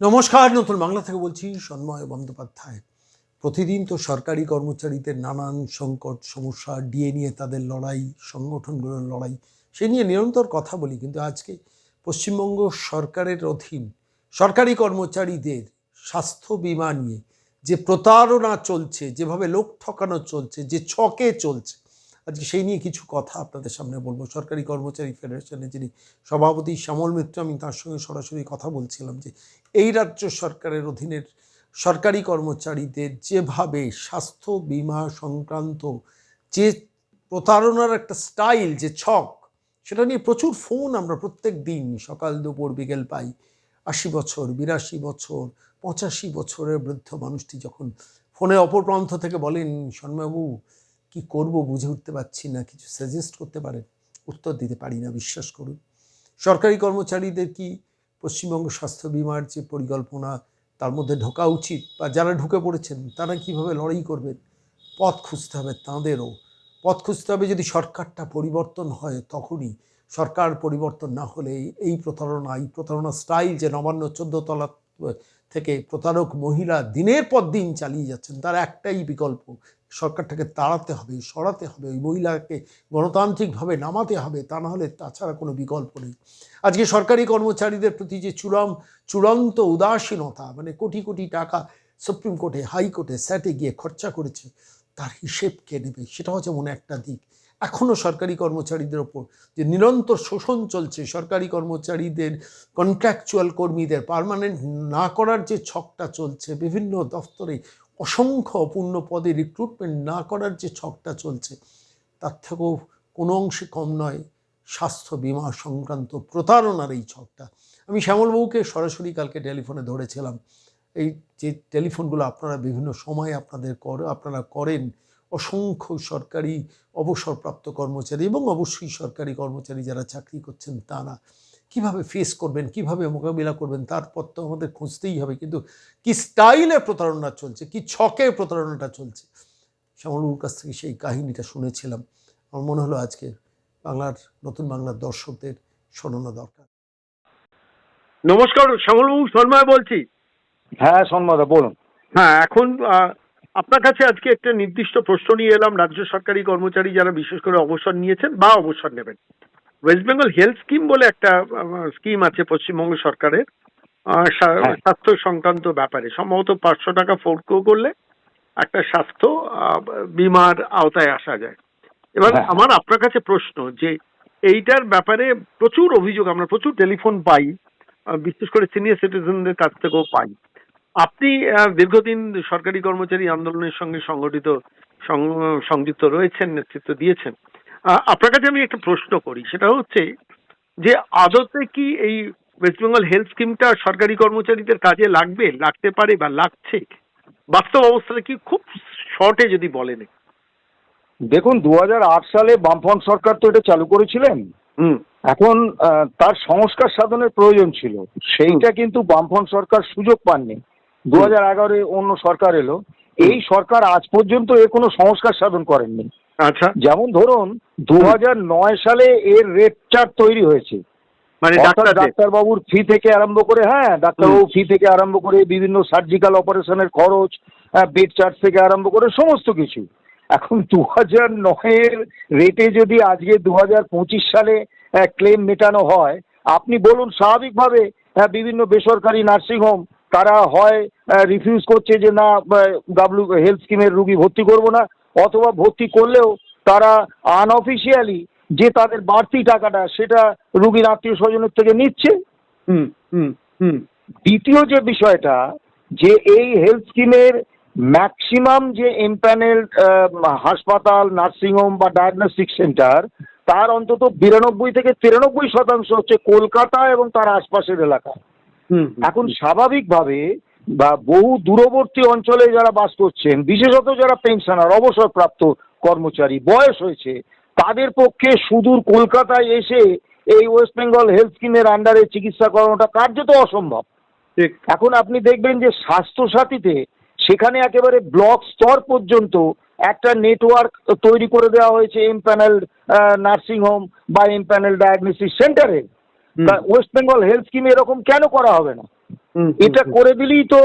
নমস্কার, নতুন বাংলা থেকে বলছি সন্ময় বন্দ্যোপাধ্যায়। প্রতিদিন তো সরকারি কর্মচারীদের নানান সংকট, সমস্যা, ডিএ নিয়ে তাদের লড়াই, সংগঠনগুলোর লড়াই, সে নিয়ে নিরন্তর কথা বলি। কিন্তু আজকে পশ্চিমবঙ্গ সরকারের অধীন সরকারি কর্মচারীদের স্বাস্থ্য বিমা নিয়ে যে প্রতারণা চলছে, যেভাবে লোক ঠকানো চলছে, যে ছকে চলছে আজকে সেই নিয়ে কিছু কথা আপনাদের সামনে বলব। সরকারি কর্মচারী ফেডারেশনের যিনি সভাপতি শ্যামল মিত্র, আমি তার সঙ্গে সরাসরি কথা বলছিলাম যে এই রাজ্য সরকারের অধীনের সরকারি কর্মচারীদের যেভাবে স্বাস্থ্য বীমা সংক্রান্ত যে প্রতারণার একটা স্টাইল, যে ছক, সেটা নিয়ে প্রচুর ফোন আমরা প্রত্যেক দিন, সকাল, দুপুর, বিকেল পাই। আশি বছর, বিরাশি বছর, পঁচাশি বছরের বৃদ্ধ মানুষটি যখন ফোনে অপর প্রান্ত থেকে বলেন, শর্মাবাবু কি করব বুঝে উঠতে পারছি না, কিছু সাজেস্ট করতে পারেন, উত্তর দিতে পারি না, বিশ্বাস করুন। সরকারি কর্মচারীদের কি পশ্চিমবঙ্গ স্বাস্থ্য বিমার যে পরিকল্পনা, তার মধ্যে ঢোকা উচিত? বা যারা ঢুকে পড়েছেন, তারা কীভাবে লড়াই করবেন? পথ খুঁজতে হবে তাঁদেরও। পথ খুঁজতে হবে যদি সরকারটা পরিবর্তন হয় তখনই। সরকার পরিবর্তন না হলে এই- প্রতারণা, এই প্রতারণা স্টাইল যে নবান্ন, চোদ্দ তলা থেকে প্রতারক মহিলা দিনের পর দিন চালিয়ে যাচ্ছেন, তার একটাই বিকল্প, সরকারটাকে তাড়াতে হবে, সরাতে হবে, ওই মহিলাকে গণতান্ত্রিকভাবে নামাতে হবে, তা না হলে তাছাড়া কোনো বিকল্প নেই। আজকে সরকারি কর্মচারীদের প্রতি যে চূড়াম, চূড়ান্ত উদাসীনতা মানে কোটি কোটি টাকা সুপ্রিম কোর্টে, হাইকোর্টে স্যাটে গিয়ে খরচা করেছে, তার হিসেব কে নেবে? সেটা হচ্ছে মনে একটা দিক। এখনও সরকারি কর্মচারীদের ওপর যে নিরন্তর শোষণ চলছে, সরকারি কর্মচারীদের কন্ট্রাকচুয়াল কর্মীদের পার্মানেন্ট না করার যে ছকটা চলছে, বিভিন্ন দফতরে অসংখ্য অপূর্ণ পদে রিক্রুটমেন্ট না করার যে ছকটা চলছে, তার থেকেও কোনো অংশে কম নয় স্বাস্থ্য বিমা সংক্রান্ত প্রতারণার এই ছকটা। আমি শ্যামলবাবুকে সরাসরি কালকে টেলিফোনে ধরেছিলাম। এই যে টেলিফোনগুলো আপনারা বিভিন্ন সময় আপনাদের কর, আপনারা করেন অসংখ্য সরকারি অবসরপ্রাপ্ত কর্মচারী এবং অবশ্যই সরকারি কর্মচারী যারা চাকরি করছেন তারা কীভাবে ফেস করবেন কীভাবে মোকাবিলা করবেন তার তারপর তো আমাদের খুঁজতেই হবে। কিন্তু কি স্টাইলে প্রতারণা চলছে কি ছকে প্রতারণাটা চলছে? শ্যামলবাবুর কাছ থেকে সেই কাহিনীটা শুনেছিলাম। আমার মনে হলো আজকে বাংলার নতুন বাংলার দর্শকদের শোনানো দরকার। নমস্কার শ্যামলবাবু শর্মায় বলছি। হ্যাঁ সন্মদা বলুন। হ্যাঁ এখন আপনার কাছে আজকে একটা নির্দিষ্ট প্রশ্ন নিয়ে এলাম। রাজ্য সরকারি কর্মচারী যারা বিশেষ করে অবসর নিয়েছেন বা অবসর নেবেন। ওয়েস্ট বেঙ্গল হেলথ স্কিম বলে একটা স্কিম আছে পশ্চিমবঙ্গ সরকারের হ্যাঁ। স্বাস্থ্য সংক্রান্ত ব্যাপারে। সম্ভবত পাঁচশো টাকা ফোরকো করলে একটা স্বাস্থ্য বিমার আওতায় আসা যায়। এবার হ্যাঁ। আমার আপনার কাছে প্রশ্ন যে এইটার ব্যাপারে প্রচুর অভিযোগ আমরা প্রচুর টেলিফোন পাই বিশেষ করে সিনিয়র সিটিজেনদের কাছ থেকেও পাই। আপনি দীর্ঘদিন সরকারি কর্মচারী আন্দোলনের সঙ্গে সংগঠিত সংযুক্ত রয়েছেন নেতৃত্ব দিয়েছেন আপনার কাছে আমি একটা প্রশ্ন করি। সেটা হচ্ছে যে আদতে কি এই ওয়েস্ট বেঙ্গল হেলথ স্কিমটা সরকারি কর্মচারীদের কাজে লাগবে লাগতে পারে বা লাগছে? বাস্তব অবস্থাটা কি খুব শর্টে যদি বলেন। দেখুন দু হাজার আট সালে বামফ্রন্ট সরকার তো এটা চালু করেছিলেন। হুম। এখন তার সংস্কার সাধনের প্রয়োজন ছিল। সেইটা কিন্তু বামফ্রন্ট সরকার সুযোগ পাননি। দু হাজার এগারোয় অন্য সরকার এলো। এই সরকার আজ পর্যন্ত এ কোনো সংস্কার সাধন করেননি। আচ্ছা। যেমন ধরুন দু নয় সালে এর রেট চার্ট তৈরি হয়েছে। মানে ডাক্তারবাবুর ফি থেকে আরম্ভ করে হ্যাঁ ডাক্তারবাবু ফি থেকে আরম্ভ করে বিভিন্ন সার্জিক্যাল অপারেশনের খরচ বেড চার্জ থেকে আরম্ভ করে সমস্ত কিছু। এখন দু হাজার নয়ের রেটে যদি আজকে দু হাজার পঁচিশ সালে ক্লেম মেটানো হয় আপনি বলুন স্বাভাবিকভাবে আহ, বিভিন্ন বেসরকারি নার্সিংহোম তারা হয় রিফিউজ করছে যে না ডাব্লিউ হেলথ স্কিমের রুগী ভর্তি করব না অথবা ভর্তি করলেও তারা আনঅফিসিয়ালি যে তাদের বাড়তি টাকাটা সেটা রুগীর আত্মীয় স্বজনের থেকে নিচ্ছে। হুম হুম হুম। দ্বিতীয় যে বিষয়টা যে এই হেলথ স্কিমের ম্যাক্সিমাম যে এমপ্যানেল হাসপাতাল নার্সিংহোম বা ডায়াগনস্টিক সেন্টার তার অন্তত বিরানব্বই থেকে তিরানব্বই শতাংশ হচ্ছে কলকাতা এবং তার আশপাশের এলাকা। এখন স্বাভাবিকভাবে বা বহু দূরবর্তী অঞ্চলে যারা বাস করছেন বিশেষত যারা পেনশনার অবসরপ্রাপ্ত কর্মচারী বয়স হয়েছে তাদের পক্ষে সুদূর কলকাতায় এসে এই ওয়েস্ট বেঙ্গল হেলথ স্কিমের আন্ডারে চিকিৎসা করানোটা কার্যত অসম্ভব। ঠিক। এখন আপনি দেখবেন যে স্বাস্থ্যসাথীতে সেখানে একেবারে ব্লক স্তর পর্যন্ত একটা নেটওয়ার্ক তৈরি করে দেওয়া হয়েছে এম প্যানেল নার্সিং হোম বা এম প্যানেল ডায়াগনোসিস সেন্টারে হুম। ওয়েস্ট বেঙ্গল হেলথ স্কিম এরকম কেন করা হবে না? এটা করে দিলেই তো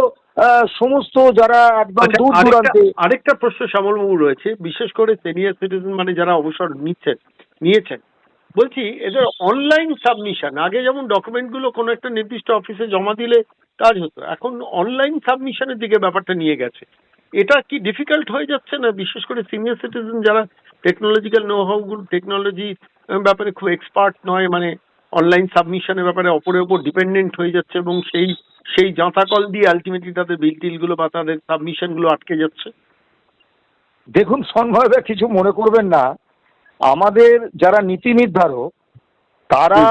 সমস্ত যারা একদম আচ্ছা, দূর আরেকটা দূরান্তে আরেকটা প্রশ্ন শ্যামলবাবু রয়েছে বিশেষ করে সিনিয়র সিটিজেন মানে যারা অবসর নিচ্ছেন নিয়েছেন। বলছি এদের অনলাইন সাবমিশন আগে যেমন ডকুমেন্টগুলো কোনো একটা নির্দিষ্ট অফিসে জমা দিলে কাজ হতো এখন অনলাইন সাবমিশনের দিকে ব্যাপারটা নিয়ে গেছে। এটা কি ডিফিকাল্ট হয়ে যাচ্ছে না বিশেষ করে সিনিয়র সিটিজেন যারা টেকনোলজিক্যাল নো হাউগুলো টেকনোলজি ব্যাপারে খুব এক্সপার্ট নয় মানে অনলাইন সাবমিশনের ব্যাপারে অপরের ওপর ডিপেন্ডেন্ট হয়ে যাচ্ছে এবং সেই সেই জাঁতাকল দিয়ে আলটিমেটলি তাদের বিল টিলগুলো বা তাদের সাবমিশনগুলো আটকে যাচ্ছে। দেখুন সন্ময়দা কিছু মনে করবেন না। আমাদের যারা নীতি নির্ধারক তারা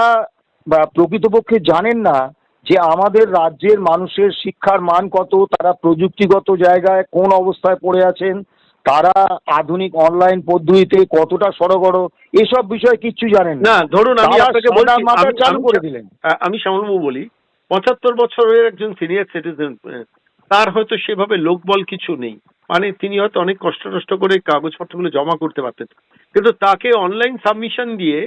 বা প্রকৃতপক্ষে জানেন না যে আমাদের রাজ্যের মানুষের শিক্ষার মান কত তারা প্রযুক্তিগত জায়গায় কোন অবস্থায় পড়ে আছেন তারা আধুনিক অনলাইন পদ্ধতিতে কতটা সরগড় এসব বিষয়ে কিচ্ছু জানেন না। ধরুন আমি আপনাকে বলছি চালু করে দিলেন। আমি শ্যামলবাবু বলি পঁচাত্তর বছরের একজন সিনিয়র সিটিজেন তার হয়তো সেভাবে লোকবল কিছু নেই। মানে তিনি হয়তো অনেক কষ্ট টষ্ট করে কাগজপত্রগুলো জমা করতে পারতেন। কিন্তু তাকে অনলাইন সাবমিশন দিয়ে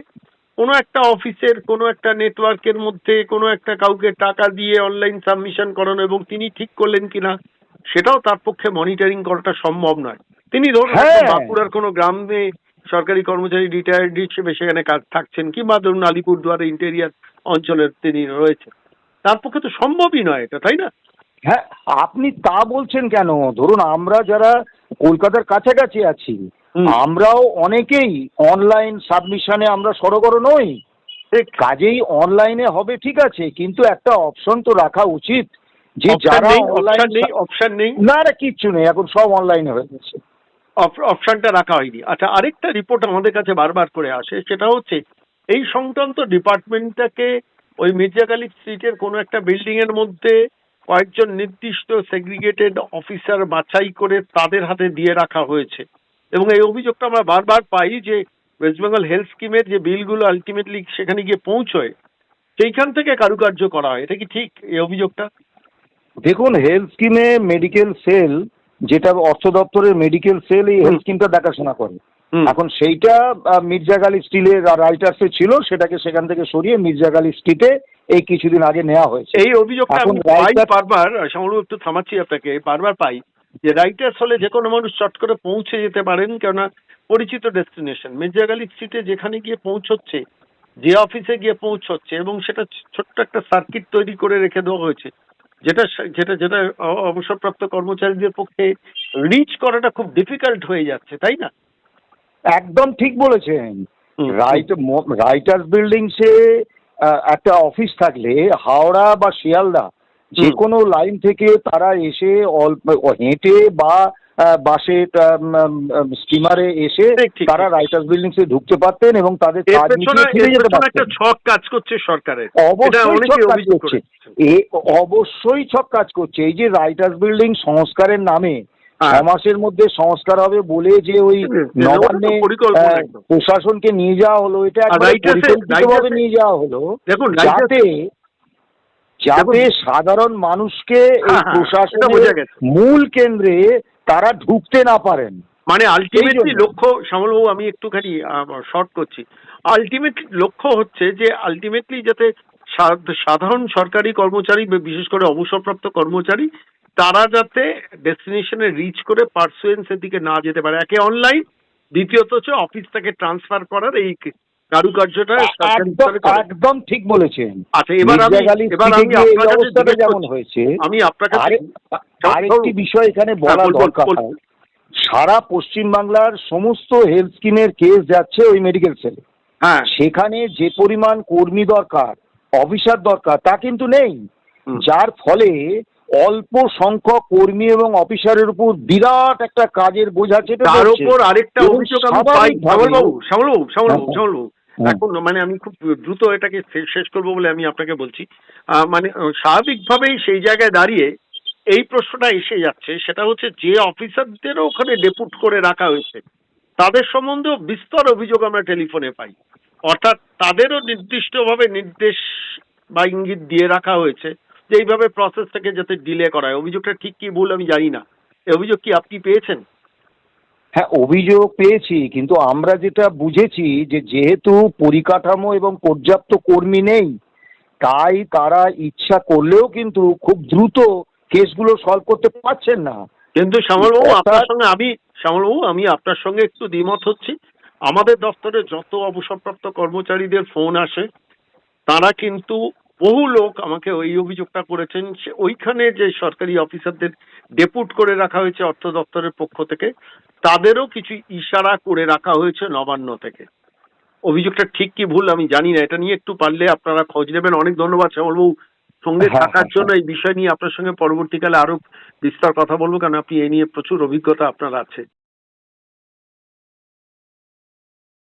কোনো একটা অফিসের কোনো একটা নেটওয়ার্কের মধ্যে কোনো একটা কাউকে টাকা দিয়ে অনলাইন সাবমিশন করানো এবং তিনি ঠিক করলেন কিনা সেটাও তার পক্ষে মনিটরিং করাটা সম্ভব নয়। তিনি ধরুন হ্যাঁ। বাঁকুড়ার কোনো গ্রামে সরকারি কর্মচারী রিটায়ার্ড হিসেবে সেখানে কাজ থাকছেন কিংবা ধরুন আলিপুরদুয়ারে ইন্টেরিয়ার অঞ্চলের তিনি রয়েছেন। তার পক্ষে তো সম্ভবই নয় এটা তাই না? হ্যাঁ আপনি তা বলছেন কেন? ধরুন আমরা যারা কলকাতার কাছাকাছি আছি আমরাও অনেকেই অনলাইন সাবমিশনে আমরা সরগর নই। কাজেই অনলাইনে হবে ঠিক আছে কিন্তু একটা অপশন তো রাখা উচিত যে যারা অনলাইন অপশন নেই অপশন নেই। না না কিচ্ছু নেই এখন সব অনলাইনে হয়ে গেছে। অপশনটা রাখা হয়নি। আচ্ছা আরেকটা রিপোর্ট আমাদের কাছে বারবার করে আসে, সেটা হচ্ছে এই সংক্রান্ত ডিপার্টমেন্টটাকে ওই মির্জাকালী স্ট্রিটের কোনো একটা বিল্ডিং এর মধ্যে কয়েকজন নির্দিষ্ট সেগ্রিগেটেড অফিসার বাছাই করে তাদের হাতে দিয়ে রাখা হয়েছে। এবং এই অভিযোগটা আমরা বারবার পাই যে ওয়েস্ট বেঙ্গল হেলথ স্কিমের যে বিলগুলো আলটিমেটলি সেখানে গিয়ে পৌঁছয়, সেইখান থেকে কারুকার্য করা হয়। এটা কি ঠিক এই অভিযোগটা? দেখুন হেলথ স্কিমে মেডিকেল সেল যেটা অর্থ দপ্তরের মেডিকেল সেল এই হেলথ স্কিমটা দেখাশোনা করে। এখন সেইটা মির্জা গালি স্টিলের রাইটার্সে ছিল সেটাকে সেখান থেকে সরিয়ে মির্জা গালি স্ট্রিটে এই কিছুদিন আগে নেওয়া হয়েছে। এই অভিযোগটা এখন বারবার একটু থামাচ্ছি আপনাকে বারবার পাই যে রাইটার্স হলে যে কোনো মানুষ চট করে পৌঁছে যেতে পারেন কেননা পরিচিত ডেস্টিনেশন মির্জাগালি স্ট্রিটে যেখানে গিয়ে পৌঁছচ্ছে যে অফিসে গিয়ে পৌঁছচ্ছে এবং সেটা ছোট্ট একটা সার্কিট তৈরি করে রেখে দেওয়া হয়েছে। যেটা যেটা যেটা অবসরপ্রাপ্ত কর্মচারীদের পক্ষে রিচ করাটা খুব ডিফিকাল্ট হয়ে যাচ্ছে তাই না? একদম ঠিক বলেছেন। রাইটার রাইট রাইটার্স বিল্ডিংসে একটা অফিস থাকলে হাওড়া বা শিয়ালদা যে কোনো লাইন থেকে তারা এসে অল্প হেঁটে বা বাসে স্টিমারে এসে তারা। রাইটার্স বিল্ডিংসে ঢুকতে পারতেন এবং তাদের কাজ একটা ছক কাজ করছে সরকারের। অবশ্যই ছক কাজ করছে। এ অবশ্যই ছক কাজ করছে। এই যে রাইটার্স বিল্ডিং সংস্কারের নামে হ্যাঁ। মাসের মধ্যে সংস্কার হবে বলে যে ওই নবান্নে পরিকল্পনা আহ, একদম। প্রশাসনকে নিয়ে যাওয়া হলো। এটা পরিকল্পিতভাবে নিয়ে যাওয়া হলো। যাতে যাতে সাধারণ মানুষকে এই হ্যাঁ, হ্যাঁ, প্রশাসনের মূল কেন্দ্রে তারা ঢুকতে না পারেন। মানে আলটিমেটলি লক্ষ্য শ্যামলবাবু আমি একটুখানি শর্ট করছি। আলটিমেট লক্ষ্য হচ্ছে যে আলটিমেটলি যাতে সাধারণ সরকারি কর্মচারী বিশেষ করে অবসরপ্রাপ্ত কর্মচারী তারা যাতে ডেস্টিনেশনে রিচ করে পার্সুয়েন্সের দিকে না যেতে পারে। একে অনলাইন দ্বিতীয়ত হচ্ছে অফিস থেকে ট্রান্সফার করার এই কারুকার্যটা একদম ঠিক বলেছেন। আচ্ছা এবার আমি এবার আমি আপনার কাছে যেমন করছি। হয়েছে আমি আপনার কাছে আরেকটি বিষয় এখানে হ্যাঁ, বলা দরকার। সারা পশ্চিমবাংলার সমস্ত হেলথ স্কিমের কেস যাচ্ছে ওই মেডিকেল সেলে হ্যাঁ। সেখানে যে পরিমাণ কর্মী দরকার অফিসার দরকার তা কিন্তু নেই। যার ফলে অল্প সংখ্যক কর্মী এবং অফিসারের উপর বিরাট একটা কাজের বোঝা চেপে তার। উপর আরেকটা অভিযোগ আমি পাই। শ্যামলবাবু শ্যামলবাবু শ্যামলবাবু শ্যামলবাবু হ্যাঁ। এখন মানে আমি খুব দ্রুত এটাকে শেষ করব বলে আমি আপনাকে বলছি। মানে স্বাভাবিকভাবেই সেই জায়গায় দাঁড়িয়ে এই প্রশ্নটা এসে যাচ্ছে, সেটা হচ্ছে যে অফিসারদেরও ওখানে ডেপুট করে রাখা হয়েছে, তাদের সম্বন্ধেও বিস্তর অভিযোগ আমরা টেলিফোনে পাই। অর্থাৎ তাদেরও নির্দিষ্টভাবে নির্দেশ বা ইঙ্গিত দিয়ে রাখা হয়েছে যে এইভাবে প্রসেসটাকে যাতে ডিলে করা হয় অভিযোগটা ঠিক কি ভুল আমি জানি না। এই অভিযোগ কি আপনি পেয়েছেন? হ্যাঁ অভিযোগ পেয়েছি, কিন্তু আমরা যেটা বুঝেছি যে যেহেতু পরিকাঠামো এবং পর্যাপ্ত কর্মী নেই, তাই তারা ইচ্ছা করলেও কিন্তু খুব দ্রুত কেসগুলো সলভ করতে পারছেন না। কিন্তু শ্যামলবাবু আপনার সঙ্গে আমি শ্যামলবাবু আমি আপনার সঙ্গে একটু দ্বিমত হচ্ছি। আমাদের দপ্তরে যত অবসরপ্রাপ্ত কর্মচারীদের ফোন আসে তারা কিন্তু বহু লোক আমাকে ওই অভিযোগটা করেছেন সে- ওইখানে যে সরকারি অফিসারদের ডেপুট করে রাখা হয়েছে অর্থ দপ্তরের পক্ষ থেকে তাদেরও কিছু ইশারা করে রাখা হয়েছে নবান্ন থেকে। অভিযোগটা ঠিক কি ভুল আমি জানি না এটা নিয়ে একটু পারলে আপনারা খোঁজ নেবেন। অনেক ধন্যবাদ শ্যামলবাবু। সঙ্গে হ্যাঁ, থাকার হ্যাঁ, জন্য এই বিষয় নিয়ে আপনার সঙ্গে পরবর্তীকালে আরও বিস্তার কথা বলব কারণ আপনি এই নিয়ে প্রচুর অভিজ্ঞতা আপনার আছে।